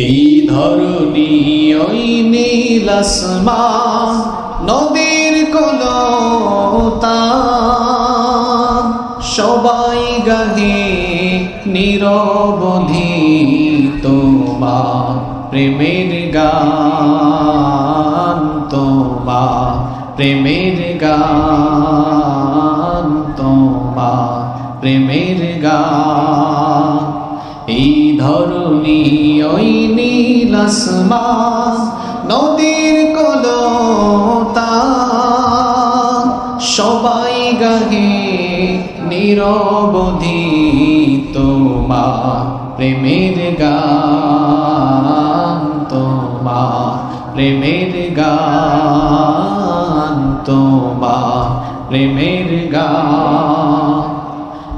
এই ধরণী ওই নীল নদীর কলতা সবাই গাহে নিরবধি তোমার প্রেমের গান, তোমার প্রেমের গান, তোমার প্রেমের গান। ধরণী ওই নীল নদীর কলতা। সবাই গাহে নিরবধি তোমার প্রেমের গান, তোমার প্রেমের গান, তোমার প্রেমের গান।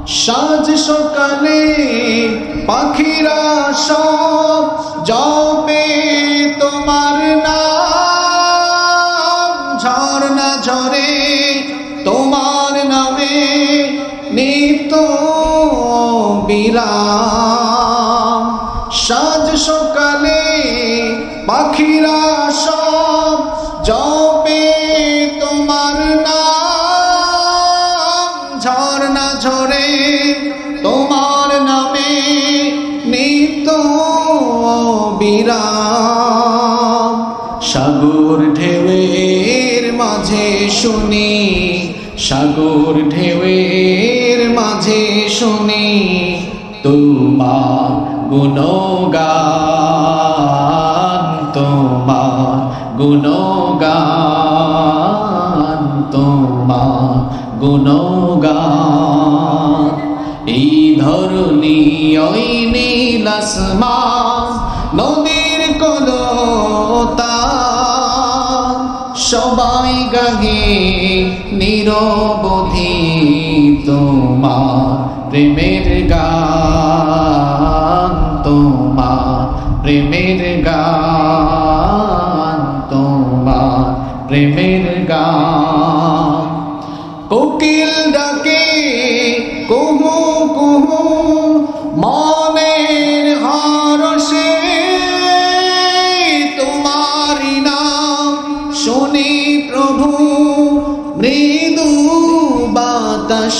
সাজ সকালে পাখিরা সব জপে তোমার নাম। ঝর্ণা ঝরে তোমার নামে নিত্য বিরা সাজ সকালে পাখিরা সব জপে তোমার নাম। বিরাম সাগর ঢেউয়ের মাঝে শুনি, সাগর ঢেউয়ের মাঝে শুনি, তোমার গুণগান তোমার গুণগান তোমার গুণগান। এই ধরণী ওই নীল আসমান নদীর কলতা সবাই গাহে নিরবধি তোমা প্রেমের গান তোমা প্রেমের গান।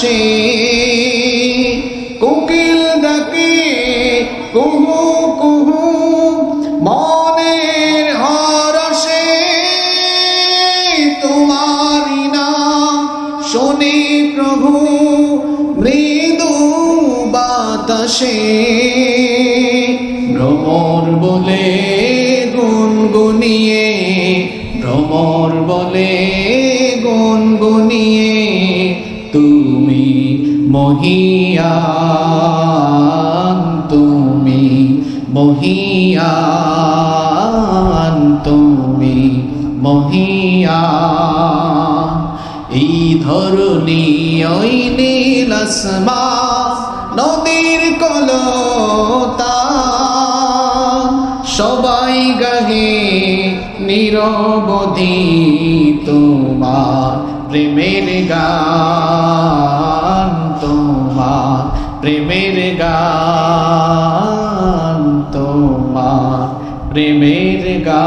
বাতাসে কোকিল ডাকে, কুহু কুহু, মনের হরষে তোমারি নাম শোনে প্রভু, মৃদু বাতাসে। ভ্রমর বলে গুনগুনিয়ে, ভ্রমর বলে গুনগুনিয়ে মহিয়ান তুমি মহিয়ান তুমি মহিয়ান এই ধরণী ওই নীল আসমান নদীর কলতা, সবাই গাহে নিরবধি তোমার প্রেমের গান। প্রেমের গা